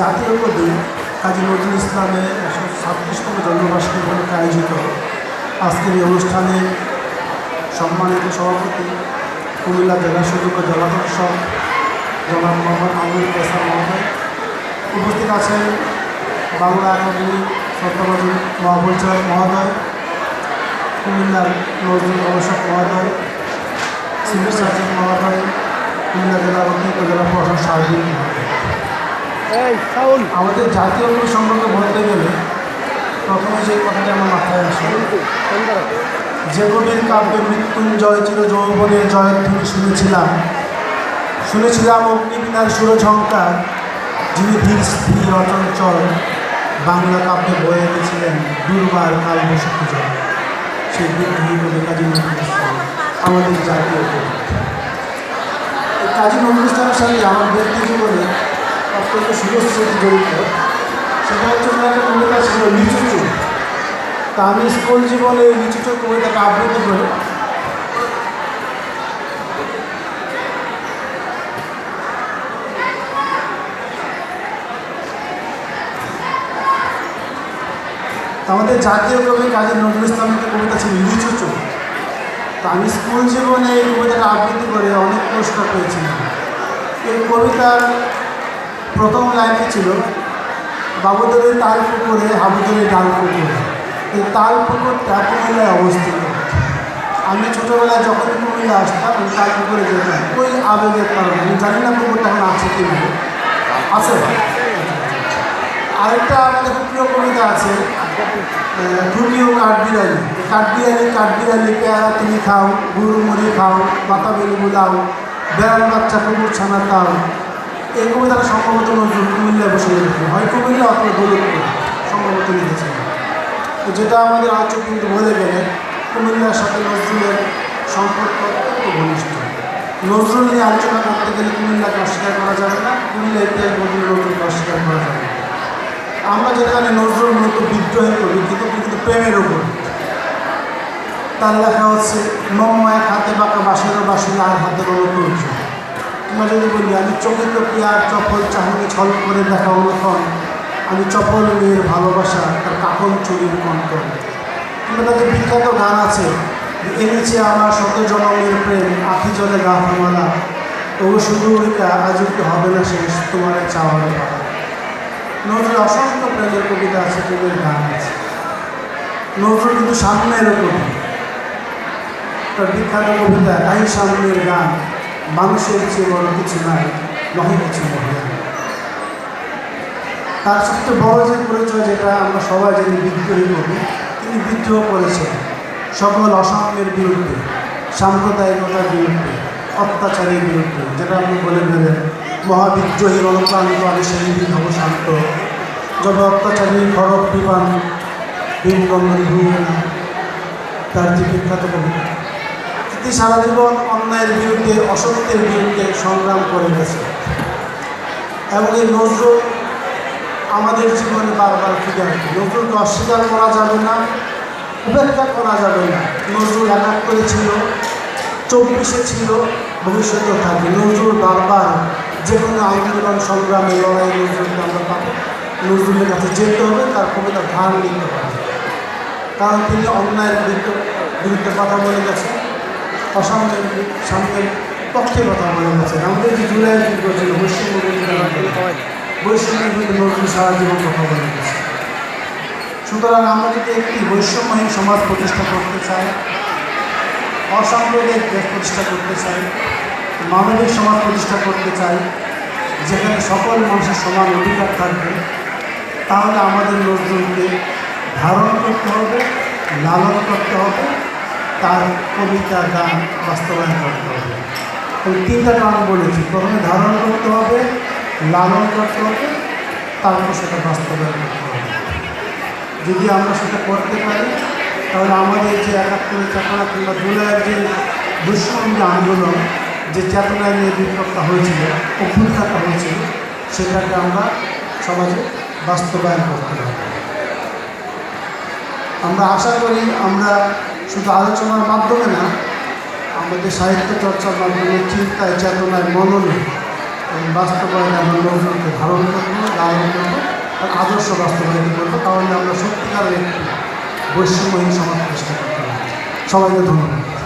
জাতীয় কবি কাজী নজরুল ইসলামের একশো ছাব্বিশতম জন্মবার্ষিকী উপলক্ষে আয়োজিত আজকের এই অনুষ্ঠানে সম্মানিত সভাপতি কুমিল্লা জেলা সুযোগ্য জেলা প্রশাসক জনাব মোহাম্মদ আমির পেশা মহোদয়। উপস্থিত আছেন বাংলা একাডেমি সত্যবাদী মহাপরিচালক মহোদয়, কুমিল্লার নজরুল গবেষক মহোদয় সিভিল সার্জন মহোদয়, কুমিল্লা জেলার অতিরিক্ত জেলা প্রশাসক সার্বিক আমাদের জাতীয় কবি সম্পর্কে বলতে গেলে প্রথমে সেই কথাটা আমার মাথায় আসে। যে কবির কাব্যে মৃত্যুঞ্জয় চির যৌবনের জয়ধ্বনি শুনেছিলাম। শুনেছিলাম অগ্নিবীণার সুরঝঙ্কার যিনি ধীর স্থির অচঞ্চল বাংলা কাব্যে বয়ে এনেছিলেন দুর্বার কাল বসে জল সেই বিদ্রোহী কবি কাজী নজরুল ইসলাম, আমাদের জাতীয় কবি। কাজী নজরুল ইসলামের সঙ্গে আমার ব্যক্তি অত্যন্ত সুরস্মৃতি জড়িত সেটা হচ্ছে ওনার একটা কবিতা ছিল লিচুচু তা আমি স্কুল জীবনে এই লিচুচু কবিতাকে আবৃত্তি করে। আমাদের জাতীয় কবি কাজী নজরুল ইসলামের একটা কবিতা ছিল লিচুচু তা আমি স্কুল জীবনে এই কবিতাটা আবৃত্তি করে অনেক পুরস্কার পেয়েছিলাম এই কবিতার প্রথম লাইনটি ছিল বাবুদরের তাল পুকুরে হাবুদরের ডাল পুকুরে। এই তাল পুকুরটা কুমিল্লায় অবস্থিত। আমি ছোটোবেলায় যখন কুমিল্লা আসতাম, আমি তাল পুকুরে যেতাম। ওই আবেগের কারণে, আমি জানি না পুকুরটা এখন আছে কি আছে? আরেকটা আমাদের প্রিয় কবিতা আছে ঠুকি ও কাঠবিড়ালি। কাঠবিড়ালি কাঠবিড়ালি, পেয়ারা তুমি খাও গুড় মুড়ি খাও পাতা বুলাও বেড়াল বাচ্চা কুকুর ছানা তাও। এই কবিতাটা সম্ভবত নজরুল কুমিল্লায় বসে লিখেছে হয় কুমিল্লা অথবা দৌলতপুর সম্ভবত লিখেছেন তো যেটা আমাদের আলোচ্য কিন্তু বলে গেলে কুমিল্লার সাথে নজরুলের সম্পর্ক ঘনিষ্ঠ। নজরুল নিয়ে আলোচনা করতে গেলে কুমিল্লাকে অস্বীকার করা যাবে না, কুমিল্লা ইতিহাস বলতে নজরুলকে অস্বীকার করা যাবে আমরা যেখানে নজরুল মূলত বিদ্রোহের কবি, কিন্তু কিন্তু প্রেমের ওপর তার লেখা হচ্ছে মম্মায় হাতে বাঁকা বাসের বাসির আর হাতে বড় তুলছ তোমরা যদি বলি আমি চকিত পিয়ার, চপল, চাহনি, ছল করে দেখা অনুক্ষণ আমি চপল, মেয়ের ভালোবাসা, তার কাপন চুরির কণ্ঠ। কিংবা তাদের বিখ্যাত গান আছে এনেছে আমার শত জনমের প্রেম, আখি জলে গা থামালা তবু শুধু ওইটা আজ একটু হবে না শেষ, তোমার চাওয়ার পালা। নজরুল অসংখ্য প্রেমের কবিতা আছে, প্রেমের গান আছে। নজরুল কিন্তু সামনের কবি। তার বিখ্যাত কবিতা, তাই সামনের গান। মানুষের চেয়ে বড় কিছু নাই নহে কিছু মহিলা তার সবচেয়ে বড় যে পরিচয় যেটা আমরা সবাই জানি, বিদ্রোহী কবি, তিনি বিদ্রোহ করেছেন সকল অসাম্যের বিরুদ্ধে, সাম্প্রদায়িকতার বিরুদ্ধে, অত্যাচারের বিরুদ্ধে, যেটা আপনি বলে গেলেন মহাবিদ্রোহী অনুপ্রাণিত আমি সেই দিন হব শান্ত যবে অত্যাচারী খরব বিমান না তার যে বিখ্যাত কবিতা। তিনি সারা জীবন অন্যায়ের বিরুদ্ধে, অসত্যের বিরুদ্ধে সংগ্রাম করে গেছে। এবং এই নজরুল আমাদের জীবনে বারবার ফিরে আসবে। নজরুলকে অস্বীকার করা যাবে না, উপেক্ষা করা যাবে না। নজরুল একাত্তরে ছিল, চব্বিশে ছিল, ভবিষ্যতেও থাকবে। নজরুল বারবার যে কোনো আন্দোলন সংগ্রামে লড়াই নজরুলকে আমরা পাবো। নজরুলের কাছে যেতে হবে, তার কবিতা ধার নিতে হবে। কারণ তিনি অন্যায়ের বিরুদ্ধে বিরুদ্ধে কথা বলে গেছেন। অসাম্যের সামনের পক্ষে কথা বলে গেছেন আমাদের যে জুলাই বৈষম্য বৈষম্যের বিরুদ্ধে সারা জীবন কথা বলে গেছে সুতরাং আমরা যদি একটি বৈষম্যহীন সমাজ প্রতিষ্ঠা করতে চাই, অসাম্প্রদায়িক দেশ প্রতিষ্ঠা করতে চাই, মানবিক সমাজ প্রতিষ্ঠা করতে চাই, যেখানে সকল মানুষের সমান অধিকার থাকবে, তাহলে আমাদের নজরুলকে ধারণ করতে হবে, লালন করতে হবে তার কবিতা গান বাস্তবায়ন করতে হবে। আমি তিনটা গান বলেছি। প্রথমে ধারণ করতে হবে, লালন করতে হবে, তারপর সেটা বাস্তবায়ন করতে হবে। যদি আমরা সেটা করতে পারি, তাহলে আমাদের যে একাত্তরের চেতনা কিংবা জুলাইয়ের যে দুষ্কর্মী আন্দোলন, যে চেতনায় নিয়ে বিপ্লবটা হয়েছিল, অভ্যুত্থানটা হয়েছিল, সেটাকে আমরা সমাজে বাস্তবায়ন করতে হবে। আমরা আশা করি আমরা শুধু আলোচনার মাধ্যমে না, আমাদের সাহিত্য চর্চার মাধ্যমে চিন্তায় চেতনায় মননে বাস্তবায়নে আমরা লোকজনকে ধারণ করব ধারণ করব আর আদর্শ বাস্তবায়ন করব। তাহলে আমরা সত্যিকারের একটি বৈষম্যহীন সমাজ প্রতিষ্ঠা করতে পারি সবাইকে ধন্যবাদ।